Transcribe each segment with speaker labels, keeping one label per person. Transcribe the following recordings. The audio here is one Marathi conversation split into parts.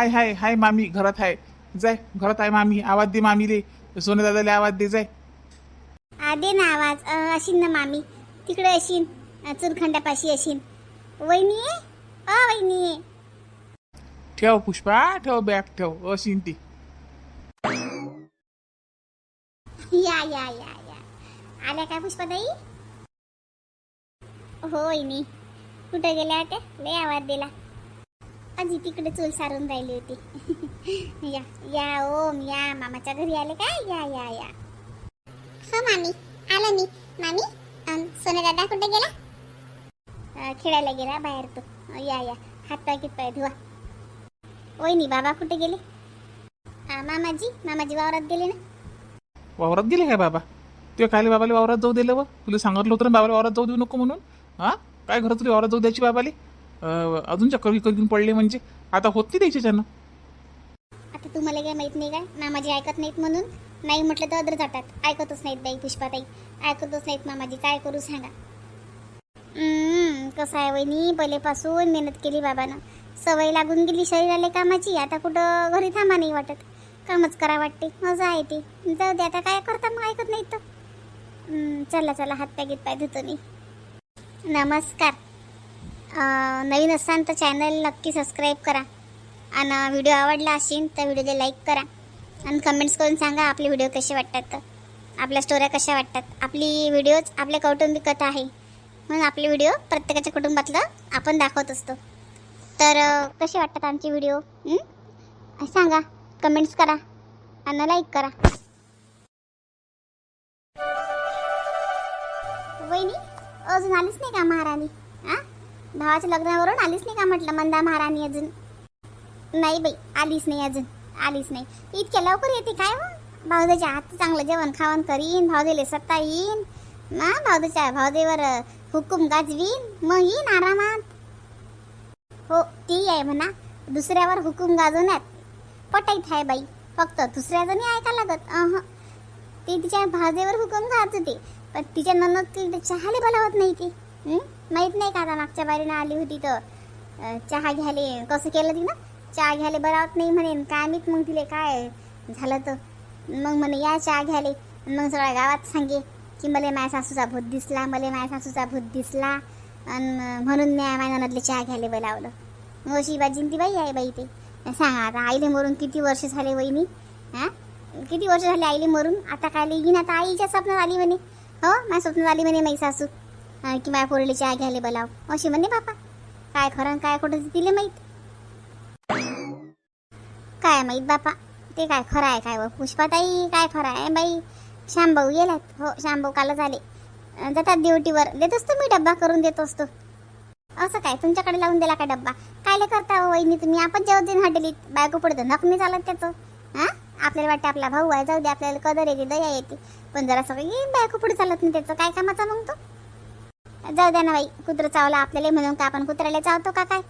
Speaker 1: हाय हाय हाय मामी घरात आहे जाय घरात आहे मामी. आवाज दे मामीले सोने दादाले आवाज दे जाय.
Speaker 2: आ, दे ना आवाज. अशीन ना मामी. तिकडे अशीन. चुरखंडापाशी अशीन. वहिनी अ वहिनी
Speaker 1: ठेव पुष्पा ठेव बॅग ठेव. अशीन ती.
Speaker 2: या या या या. आल्या काय पुष्पाताई? हो वहिनी. कुठं गेल्या होत्या लय आवाज दिला. आजी तिकडे चूल सारून राहिली होती. या या ओम या मामाच्या घरी आले काय? या या या. हो मामी. आला मी. मामी सोने दादा कुठे गेला? खेळायला गेला बाहेर तो. या या. हात पाय कित पाय धुवा. वहिनी बाबा कुठे गेले? मामाजी मामाजी वावरात गेले ना?
Speaker 1: वावरात गेले काय बाबा? ते काय बाबाले वावरात जाऊ दिलं व? तुला सांगितलं होतं ना बाबाला वावरात जाऊ देऊ नको म्हणून? हा? काय घरात तुला वावरात जाऊ द्यायची बाबाले? अजून चक्कर विकत घेऊन पडले म्हणजे? आता होत नाही द्यायचे त्यानं
Speaker 2: आता तुम्हाला काय माहीत नाही काय? मामाजी ऐकत नाहीत म्हणून? नाही म्हटलं तर अदर जातात. ऐकतच नाहीत बाई पुष्पाताई. ऐकतच नाहीत मामाजी. काय करू सांगा? कसं आहे वहिनी? पहिलेपासून मेहनत केली बाबानं. सवय लागून गेली शरीराला कामाची. आता कुठं घरी थांबा नाही वाटत. कामच करा वाटते. मजा आहे ते. जाऊ दे आता काय करता मग? ऐकत नाहीत तर. चला चला. हात पाय घेत पाय धुतो मी. नमस्कार. नवीन असाल तर चॅनल नक्की सबस्क्राईब करा. आणि व्हिडिओ आवडला असेल तर व्हिडिओला लाईक करा. आणि कमेंट्स करून सांगा आपले व्हिडिओ कसे वाटतात तर. आपल्या स्टोऱ्या कशा वाटतात. आपली व्हिडिओज आपल्या कौटुंबिक कथा आहे. म्हणून आपले व्हिडिओ प्रत्येकाच्या कुटुंबातलं आपण दाखवत असतो. तर कसे वाटतात आमचे व्हिडिओ सांगा. कमेंट्स करा. आणि लाईक करा. वहिनी अजून आलीच नाही का महाराणी? हां? भावाच्या लग्नावरून आलीच नाही का म्हटलं? मंदा महाराणी अजून. नाही बाई आलीच नाही अजून. आलीच नाही. इतक्या लवकर येते काय हो? मग भावदेच्या हात चांगलं जेवण खावण करीन भाऊदेले सत्ता येईन ना भाऊदेच्या भाऊदेवर हुकूम गाजवीन मग येईन आरामात. हो ती आहे म्हणा. दुसऱ्यावर हुकूम गाजवण्यात पटाईत आहे बाई. फक्त दुसऱ्या जणी ऐका लागत. अह. ती तिच्या भाजेवर हुकूम गाजते पण तिच्या ननद ती चहाले बोलावत नाही ती. माहीत नाही का आता मागच्या बारीनं आली होती तर. चहा घ्यायले. कसं केलं तिनं? चहा घ्यायला बरावत नाही म्हणे. काय मीच मग तिले काय झालं तर. मग म्हणे या चहा घ्यायले. मग सगळ्या गावात सांगे की मला माझ्या सासूचा भूत दिसला. मला माझ्या सासूचा भूत दिसला. आणि म्हणून मी माझ्या ननदले चहा घ्यायला बोलावलं मग अशी बाजीन ती बाई आहे बाई ते सांगा आता आईले मरून किती वर्ष झाले वहिनी? हा? किती वर्ष झाले आईले मरून? आता काय लिहिन आता आईच्या स्वप्नात आली म्हणे. हो माझ्या स्वप्नात आली म्हणे माझी सासू. की माझ्या पोरीला चहा घ्यायला बोलाव. अशी म्हणे बापा काय खरं काय खोटं दिले तिले माहीत. काय माहीत बापा ते काय खरं आहे काय हो? पुष्पाताई काय खरं आहे? बाई शांभाऊ गेलात. हो शांभाऊ कालच आले. जातात ड्युटीवर. देत असतो मी डब्बा करून देत असतो. असं काय? तुमच्याकडे लावून दिला का डब्बा? कायले करता हो वहिनी तुम्ही? आपण जेव्हा दिन हॉटेलीत. बायको पुढे नक नाही चालत त्याचं. हां? आपल्याला वाटतं आपला भाऊ आहे. जाऊ दे आपल्याला कदर येते दया येते. पण जरा सगळी बायको पुढे चालत नाही त्याचं. काय कामाचा मग तो? जाऊ द्या ना बाई कुत्रं चावला आपल्याला म्हणून का आपण कुत्र्याला चावतो का काय?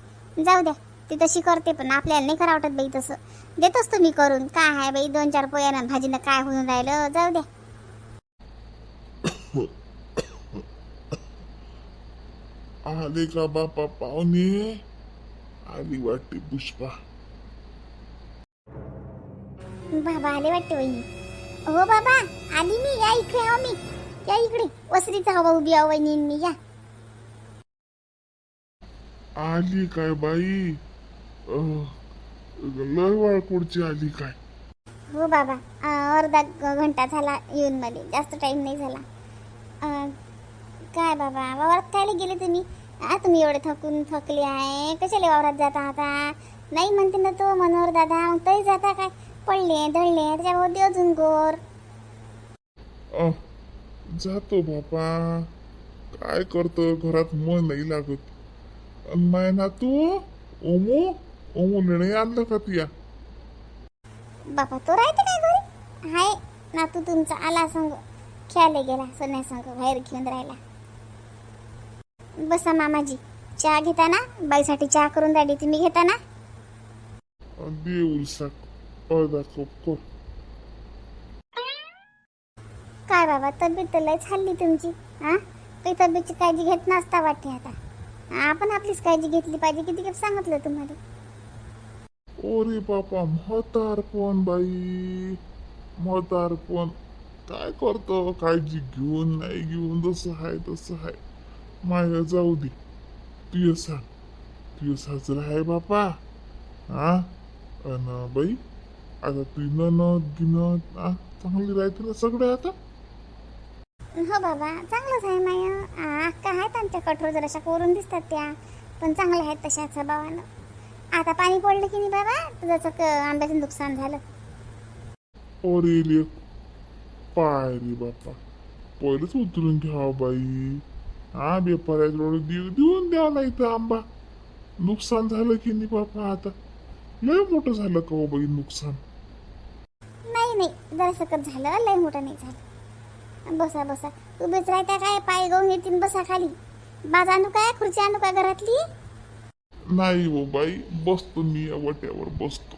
Speaker 2: जाऊ द्या ती तशी करते पण आपल्याला नाही करा वाटत बाई तसं. देतोच तुम्ही करून. काय आहे बाई दोन चार पोयानं भाजीनं काय होऊन राहिलं? जाऊ द्या.
Speaker 3: आले का बापा पाहुणे? आली वाटते पुष्पा.
Speaker 2: बाबा आले वाटते हो बाबा आली मी या इकडे आहो मी. या इकडे. वसरीचा हवा उभी आहो वहिनी मी या.
Speaker 3: आली काय बाई? लय आली काय?
Speaker 2: हो बाबा अर्धा घंटा झाला येऊन मध्ये जास्त टाइम नाही झाला. काय बाबा वावरात कायला गेले तुम्ही? आ तुम्ही एवढे थकून थकले आहे. कशाला वावरात जाता आता? नाही म्हणते ना तो मनोहर दादा मग तरी जाता काय? पडले दळले त्याच्यामध्ये अजून गोर.
Speaker 3: जातो बापा. काय करतो? घरात मन नाही लागत. माय ना तू? ओमू? ओमू नाही आणलं का तिया?
Speaker 2: बापा तो राहते काय घरी? हाय नातू तुमचा आला संग. खेळायला गेला सोन्या संग बाहेर घेऊन राहिला. बसा मामाजी चहा घेता ना बाईसाठी चहा करून राहिली तुम्ही घेता ना
Speaker 3: दे उलसाक अर्धा कप कर
Speaker 2: काय बाबा तब्येत तर लयच हल्ली तुमची हा? काही तब्येतची काळजी घेत नसता वाटते आता. आपण आपलीच काळजी घेतली पाहिजे किती काय सांगितलं तुम्हाला?
Speaker 3: ओरे बापा म्हातारपण बाई? म्हातारपण काय करतो? काळजी घेऊन नाही घेऊन जसं आहे तसं आहे. माया जाऊ दे. तुझं सांग तुझं साजरं आहे बापा. हा? अन बाई आता तू ननद गिनत चांगली राहते ना सगळे आता?
Speaker 2: हो बाबा. चांगलंच आहे माय. अक्का आहेत आमच्या कठोर जराशा कोरून दिसतात त्या. पण चांगल्या आहेत तशा स्वभावानं. आता पाणी पडलं की नाही बाबा? तुझं क- आंब्याचं नुकसान झालं.
Speaker 3: अरे पाय रे बापा. पहिलेच उतरून घ्यावं बाई. हा देऊ देऊन द्यावा नाही तर आंबा. नुकसान झालं की नाही बापा आता? लय मोठं झालं का हो बाई नुकसान?
Speaker 2: नाही नाही. जरा सकत झालं लय मोठं नाही झालं. बसा बसा. उभेच राहत्या काय? पाय गळून येतील बसा खाली. बाज आणू काय? खुर्ची आणू काय घरातली?
Speaker 3: नाही हो बाई बसतो मी या वट्यावर बसतो.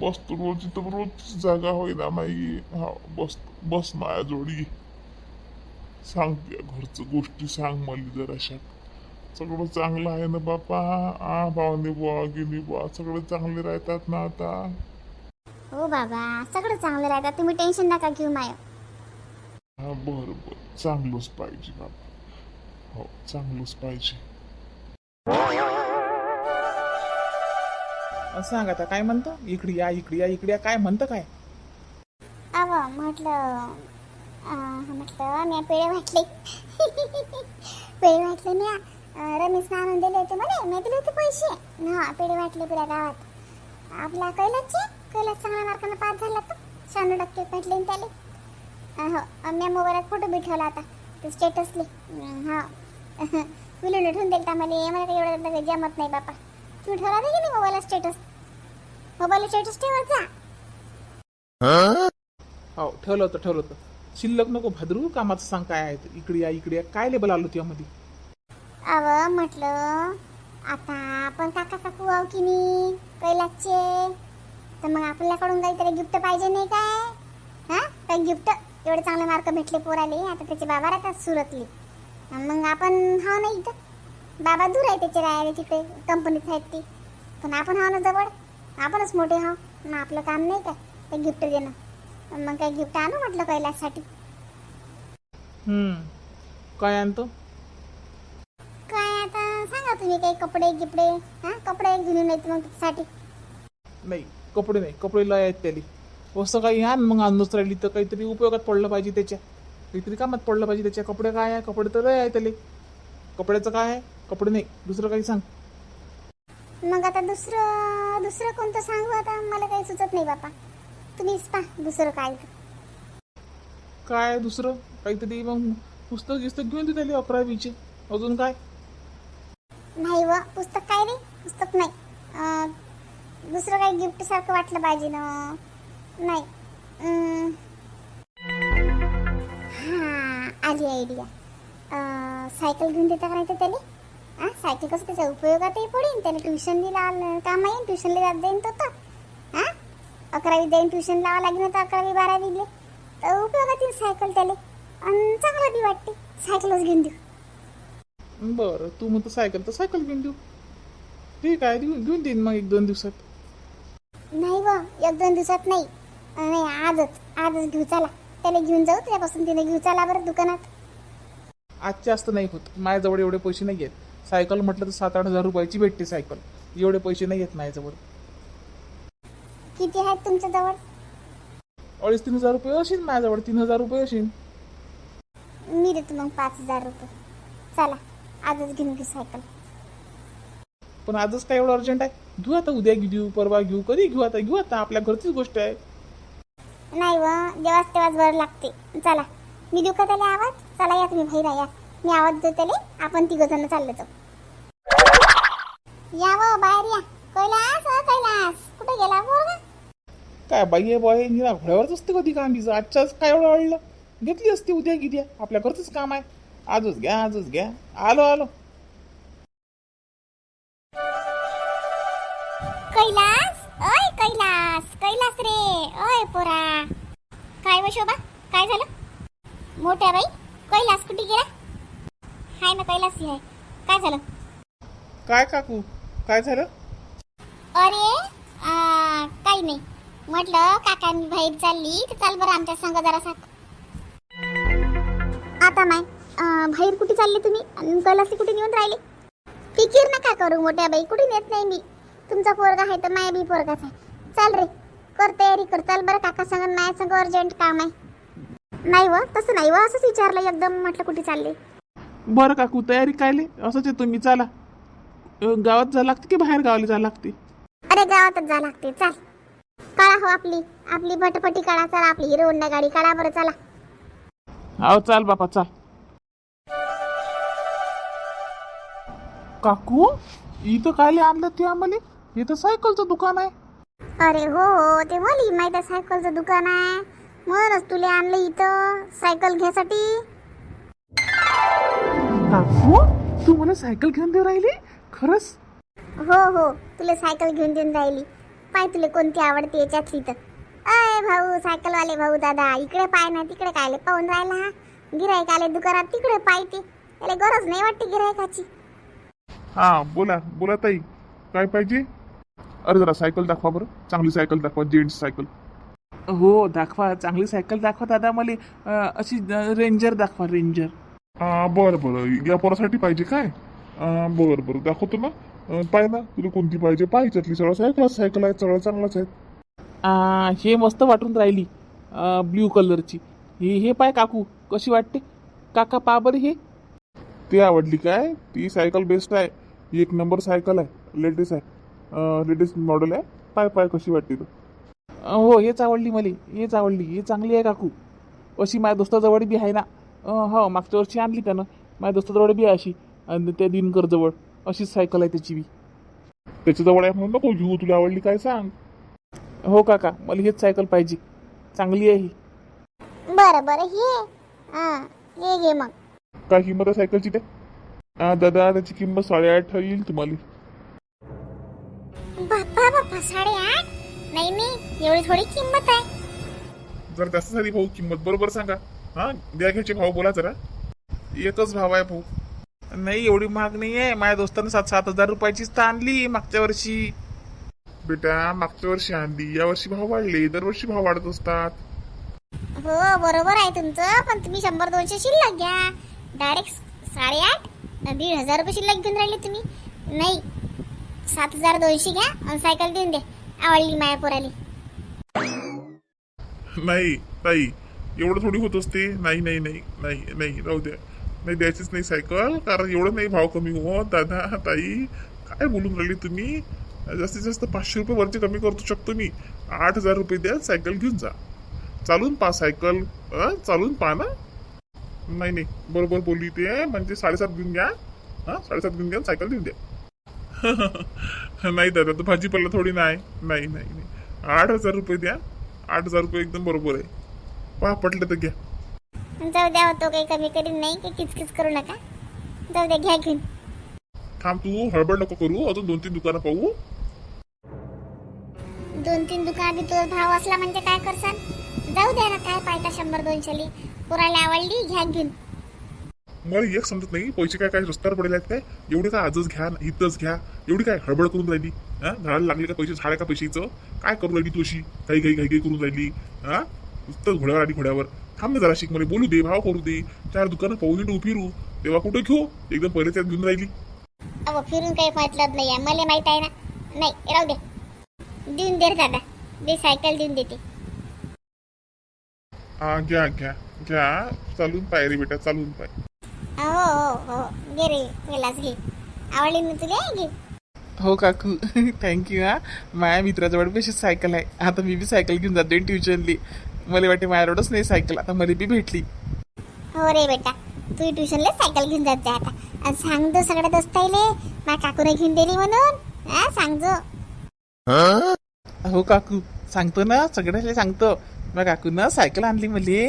Speaker 3: बसतो रोज तर रोजची जागा होईना माई हा बसतो बस माया जोडी. सांगते घरचं गोष्टी सांग मला जराशा सगळं चांगलं आहे ना बापा? आ भावने बुवा गिनी बुवा सगळं चांगले राहतात ना आता?
Speaker 2: हो बाबा सगळं चांगलं राहतात. तुम्ही टेन्शन नका घेऊ माय.
Speaker 3: हा बरं बरं. चांगलंच पाहिजे बाबा. हो चांगलंच पाहिजे.
Speaker 1: सांग आता काय म्हणतं? इकडे या इकडे या इकडे या. काय म्हणतं काय?
Speaker 2: अव म्हटलं अं, म्हटलं मी पेढे वाटले पेढे वाटले मी अं, रमेशने आणून दिले होते मला मी दिले होते पैसे. हा पेढे वाटले पुऱ्या गावात. आपल्या कैलासचे? कैलास चांगल्या मार्कानं पास झाला तर शहाण्णव टक्के भेटले न त्याले. हो मी मोबाईलात फोटो बी ठेवला होता. ते स्टेटसले हा. विलून ठेवून दिलं मला मला काही एवढं काही जमत नाही बापा. तुम्ही ठेवला होता की नाही मोबाईलला स्टेटस मोबाईलला स्टेटस ठेवत जा.
Speaker 1: हो ठेवलं होतं ठेवलं होतं. शिल्लक नको भादरू. कामाचं सांग काय आहे ते. इकडे या इकडे या. काय लेबल आलो त्यामध्ये
Speaker 2: अव म्हटलं आता आपण काका काकू आहो की नाही? कैलासचे. तर मग आपल्याकडून काहीतरी गिफ्ट पाहिजे नाही काय? हा? काही गिफ्ट एवढे चांगले मार्क भेटले पोराले आता त्याचे बाबा राहतात सुरतले. मग आपण हा नाही इथं. बाबा दूर आहे त्याचे राहायला तिकडे कंपनीत आहेत ते. पण आपण हा ना जवळ. आपणच मोठे हा मग आपलं काम नाही का? ते गिफ्ट देणं. मग काही गिफ्ट आणू म्हटलं कैलाससाठी?
Speaker 1: हम्म. काय आणतो?
Speaker 2: काय आता सांगा तुम्ही काही कपडे गिपडे? हा? कपडे घेऊन येत मग त्यासाठी
Speaker 1: नाही कपडे नाही. कपडे लय आहेत त्याली. असं काही आण मग आणूच राहिली तर काहीतरी उपयोगात पडलं पाहिजे त्याच्या काहीतरी कामात पडलं पाहिजे त्याच्या कपडे काय आहे? कपडे तर लय आहे त्याले. कपड्याचं काय आहे? कपडे नाही. दुसरं काही सांग.
Speaker 2: मग आता दुसरं दुसरं कोणतं सांगू? आता मला काही सुचत नाही बापा. तुम्हीच पा दुसरं काय.
Speaker 1: काय दुसरं? काहीतरी मग पुस्तक गिस्तक घेऊन दे त्याला अकरावीचे. अजून काय?
Speaker 2: नाही व पुस्तक काय रे? पुस्तक नाही. दुसरं काही गिफ्ट सारखं वाटलं पाहिजे ना. नाही. हा आली आयडिया सायकल घेऊन देता का नाही तर त्याला हा सायकल कसं त्याच्या उपयोगातही पडेल त्याला ट्युशन दिला काम येईल ट्युशनला जात जाईन तो तर. हा? अकरावी जाईन ट्युशन लावा लागेल तर अकरावी बारावी ले तर उपयोगात येईल सायकल त्याला. आणि चांगला बी वाटते. सायकलच घेऊन देऊ.
Speaker 1: बरं तू म्हणतो सायकल तर सायकल घेऊन देऊ. ठीक आहे घेऊन देईन मग एक दोन दिवसात.
Speaker 2: नाही व एक दोन दिवसात नाही. नाही आजच. आजच घेऊ चला. त्याला घेऊन जाऊ त्यापासून तिने घेऊ. चला बरं दुकानात.
Speaker 1: आजच्या जास्त नाही होत. माझ्याजवळ एवढे पैसे नाही आहेत. सायकल म्हटलं तर सात आठ हजार रुपयाची भेटते सायकल. एवढे पैसे नाही आहेत माझ्याजवळ.
Speaker 2: किती आहेत तुमच्या जवळ
Speaker 1: अडीच तीन हजार रुपये असेल माझ्याजवळ. तीन हजार रुपये असेल.
Speaker 2: मी देतो मग पाच हजार रुपये. चला आजच घेऊन घेऊ सायकल.
Speaker 1: पण आजच काय एवढं अर्जंट आहे? घेऊ आता उद्या घेऊ परवा घेऊ कधी घेऊ आता? घेऊ आता. आपल्या घरचीच गोष्ट आहे.
Speaker 2: नाही व जेव्हाच तेव्हाच बरं लागते. चला. मी देऊ का त्याला आवाज? चला या तुम्ही बाहेर या. मी आवाज देतो त्याला आपण तिघ जण चाललो जाऊ. या व बाहेर या. कैलास अ कैलास. कुठे गेला पोरगा
Speaker 1: काय बाई आहे बॉय निरा घोड्यावरच असते कधी काम तिचं आजच्याच काय एवढं अडलं घेतली असती उद्या किती आपल्या घरचंच काम आहे. आजच घ्या आजच घ्या. आलो आलो.
Speaker 2: कैलास? कैलास कैलास रे. ओय पोरा. काय व शोभा? काय झालं? मोठ्या बाई कैलास कुठे गेला? हाय ना कैलास ही आहे काय झालं?
Speaker 1: काय काकू? काय झालं?
Speaker 2: अरे आ, काही नाही. म्हटलं काका मी बाहेर चालली तर चाल बरं आमच्या संग जरा साक आता माय बाहेर कुठे चालले तुम्ही? कैलासी कुठे नेऊन राहिले? फिकीर नका करू मोठ्या बाई. कुठे नेत नाही मी? तुमचा पोरगा आहे तर माया बी पोरगाच आहे. चाल रे. कर तयारी कर चाल बरं काका संग माया संग अर्जंट काम आहे. नाही व तसं नाही व असंच विचारलं एकदम म्हटलं कुठे चालले.
Speaker 1: बरं काकू तयारी कायले असंच आहे तुम्ही चला. गावात जा लागते की बाहेर गावाला जा लागते?
Speaker 2: अरे गावातच जा लागते चाल. काढा हो आपली. आपली भटपटी काढा चला आपली हिरो होंडा गाडी काढा बरं चला.
Speaker 1: हो चाल बापा चाल. काकू इथं कायले आणलं ते आम्हाला? इथं सायकलचं दुकान आहे.
Speaker 2: अरे हो हो ते बोली माहिती आहे सायकलचं दुकान आहे. म्हणूनच तुला आणलं इथं सायकल घ्यासाठी.
Speaker 1: काकू तू मला सायकल घेऊन देऊ राहिली? खरंच?
Speaker 2: हो हो तुला सायकल घेऊन देऊन राहिली. पाय तुला कोणती आवडते याच्यातली तर. अय भाऊ सायकलवाले भाऊ दादा इकडे पाय ना तिकडे कायले पाहून राहिला हा. गिराईक आले दुकानात तिकडे पाय ते. त्याला गरज नाही वाटते गिरायकाची
Speaker 3: हा बोला बोला ताई. काय पाहिजे? अरे जरा सायकल दाखवा बरं. चांगली सायकल दाखवा जेंट्स सायकल
Speaker 1: हो दाखवा. चांगली सायकल दाखवा दादा मला अशी रेंजर दाखवा रेंजर
Speaker 3: बरं बरं. या पोरासाठी पाहिजे काय? बरं बरं. दाखवतो ना. पाय ना तुला कोणती पाहिजे? पाहिजेतली सगळं. सायकल सायकल आहे. सगळं चांगलंच आहे.
Speaker 1: आ, हे मस्त वाटून राहिली ब्ल्यू कलरची हे हे पाय काकू कशी वाटते? काका पा बरं हे.
Speaker 3: ती आवडली काय? ती सायकल बेस्ट आहे. एक नंबर सायकल आहे. लेटेस्ट आहे. लेटेस्ट मॉडेल आहे. पाय पाय कशी वाटते
Speaker 1: अ, हो हेच आवडली मला. हेच आवडली. हे चांगली आहे काकू. अशी माझ्या दोस्ताजवळ बी आहे ना. अ, हो मागच्या वर्षी आणली त्यानं. माझ्या दोस्ताजवळ बी आहे अशी. आणि त्या दिनकरजवळ अशीच सायकल आहे त्याची बी.
Speaker 3: त्याच्याजवळ आहे म्हणून नको घेऊ. तुला आवडली काय सांग.
Speaker 1: हो काका. मला हेच सायकल पाहिजे. चांगली आहे ही.
Speaker 2: बरं बरं. हे. हा. हे घे मग.
Speaker 3: काय किंमत आहे सायकलची ते? हा दादा त्याची किंमत साडेआठ येईल तुम्हाला.
Speaker 2: साडेआठ नाही नाही एवढी थोडी किंमत आहे.
Speaker 3: जर जास्त झाली भाऊ किंमत बरोबर सांगा. हा द्या घ्यायचे भाऊ बोला जरा. एकच भाव आहे भाऊ.
Speaker 1: नाही एवढी महाग नाही आहे. माझ्या दोस्तानं सात सात हजार रुपयाचीच तर आणली मागच्या वर्षी.
Speaker 3: बेटा मागच्या वर्षी आणली. या वर्षी भाव वाढले. दरवर्षी भाव वाढत असतात.
Speaker 2: हो बरोबर आहे तुमचं. पण तुम्ही शंभर दोनशे शिल्लक घ्या. डायरेक्ट साडेआठ दीड हजार रुपये शिल्लक घेऊन राहिले तुम्ही. नाही सात हजार दोनशे घ्या आणि सायकल देऊन दे. आवडली माया पोराली.
Speaker 3: नाही ताई एवढं थोडी होत असते. नाही नाही नाही नाही नाही राहू द्या. नाही द्यायचीच नाही सायकल कारण एवढं नाही भाव कमी हो दादा ताई. काय बोलून राहिली तुम्ही? जास्तीत जास्त पाचशे रुपये वरचे कमी करतो शकतो मी. आठ हजार रुपये द्या सायकल घेऊन जा. चालून पा सायकल चालून पा ना. नाही नाही बरोबर बोलली ते. म्हणजे साडेसात घेऊन घ्या. हां साडेसात घेऊन घ्या सायकल देऊन द्या. नाही दादा तो भाजीपाला थोडी नाही. नाही नाही नाही. आठ हजार रुपये द्या. आठ हजार रुपये एकदम बरोबर आहे. पहा पटलं तर घ्या.
Speaker 2: जाऊ द्या होतो काही कमी करीन नाही काही किचकिच करू नका. जाऊ द्या घ्या घेऊन.
Speaker 3: थांब तू हडबड नको करू. अजून दोन तीन दुकानं पाहू.
Speaker 2: दोन तीन दुकानात तुझा भाव असला म्हणजे काय करसान? जाऊ द्या ना काय पाहिजे शंभर दोनशेली. पोराला आवडली घ्या घेऊन.
Speaker 3: मला एक समजत नाही पैसे काय काय रस्त्यावर पडले आहेत काय? एवढे काय आजच घ्या इथंच घ्या एवढी काय हडबड करून राहिली? हा? झाडाला लागले का पैसे? झाडा का पैशाचं? काय करू राहिली तू अशी? काही काही काही काही करून राहिली? हा? नुसतं घोड्यावर आली घोड्यावर. थांब ना जरा शिक मला बोलू दे भाव करू दे. चार दुकानं पाहू हिंडू फिरू तेव्हा कुठं घेऊ? एकदम पहिले त्यात घेऊन राहिली.
Speaker 2: अहो फिरून काही मतलब नाही आहे मला माहीत आहे ना? नाही राहू दे. देऊन दे दादा. दे सायकल देऊन देते.
Speaker 3: हा घ्या घ्या घ्या. चालून पाय रे बेटा चालून पाय.
Speaker 2: हो हो हो. घे रे गेलास घे. आवडली ना तुला? घे.
Speaker 1: हो काकू. थँक्यू हा. माझ्या मित्राजवळ पेशी सायकल आहे. आता मी बी सायकल घेऊन जाते ट्युशनली मला वाटते माझ्याकडंच नाही सायकल आता मला बी भेटली.
Speaker 2: हो रे बेटा. तू ट्युशनला सायकल घेऊन जात जा आता आणि सांगतो सगळ्या दोस्ताईले. मा काकूने घेऊन दिली म्हणून. हा सांगतो
Speaker 1: हो काकू. सांगतो ना सगळ्याला सांगतो. मग काकू ना सायकल आणली मले.